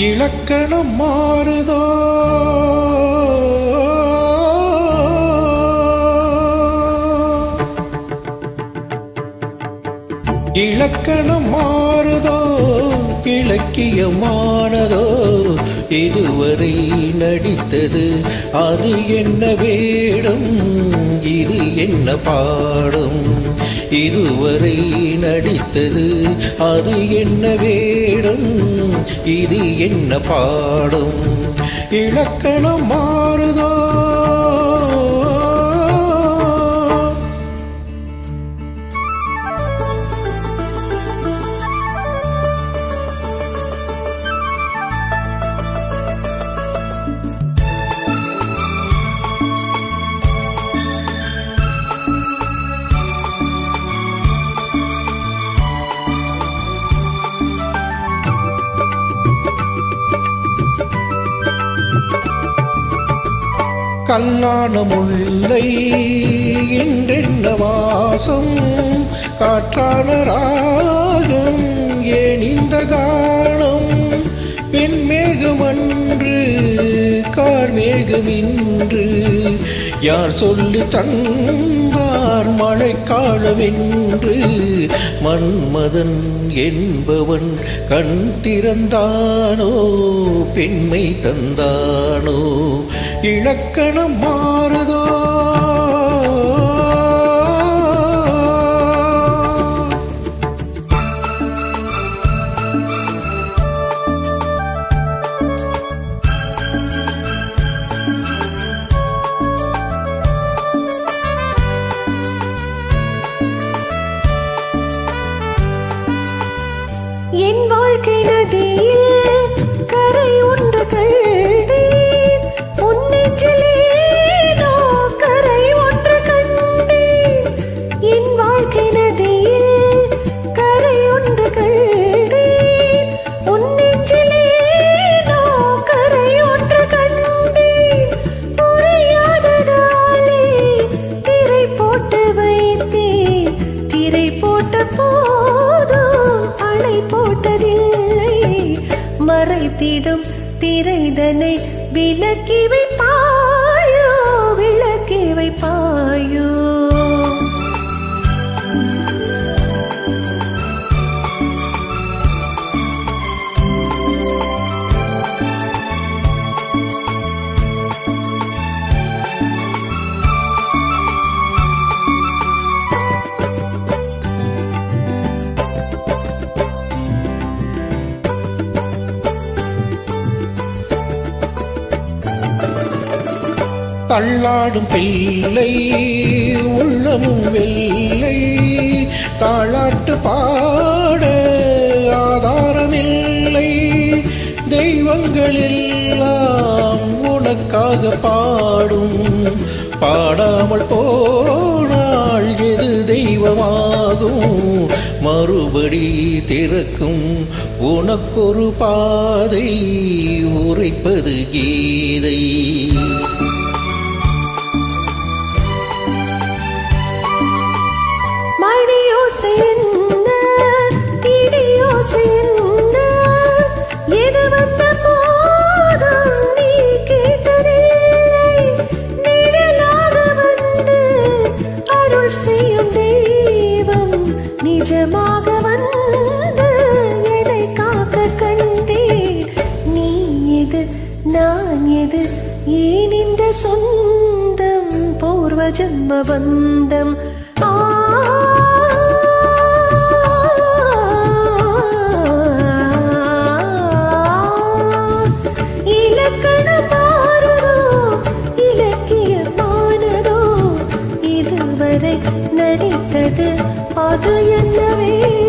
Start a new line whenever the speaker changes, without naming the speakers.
இலக்கணம் மாறுதோ? இலக்கணம் மாறுதோ? இலக்கியமானதோ? இதுவரை நடித்தது அது என்ன வேடம்? இது என்ன பாடம்? இதுவரை நடித்தது அது என்ன வேடம்? இது என்ன பாடம்? இலக்கணம் மாறுதோ? கல்லான முல்லை என்றென்ன வாசம்? காற்றான ராகம் ஏன் இந்த காலம் பெண்மேகம் அன்று கார்மேகம் யார் சொல்லி தந்தார் மழைக்காலமென்று மன்மதன் என்பவன் கண் திறந்தானோ? பெண்மை தந்தானோ? இலக்கணம் மாறுதோ
என் வாழ்க்கை நதியில் கரையுடன் விடும் திரைதனை விலக்கி வைப்பாயோ விளக்கி வைப்பாயோ.
தள்ளாடும் பிள்ளை உள்ளமும் வெள்ளை. தாளாட்டு பாட ஆதாரமில்லை. தெய்வங்களெல்லாம் உனக்காக பாடும். பாடாமல் போனால் எது தெய்வமாகும்? மறுபடி திறக்கும் உனக்கொரு பாதை உரைப்பது கீதை.
நிஜமாக வந்து என்னை காக்க கண்டேன் நீ எது நான் எது? ஏன் இந்த சொந்தம்? பூர்வ ஜன்ம பந்தம்? அது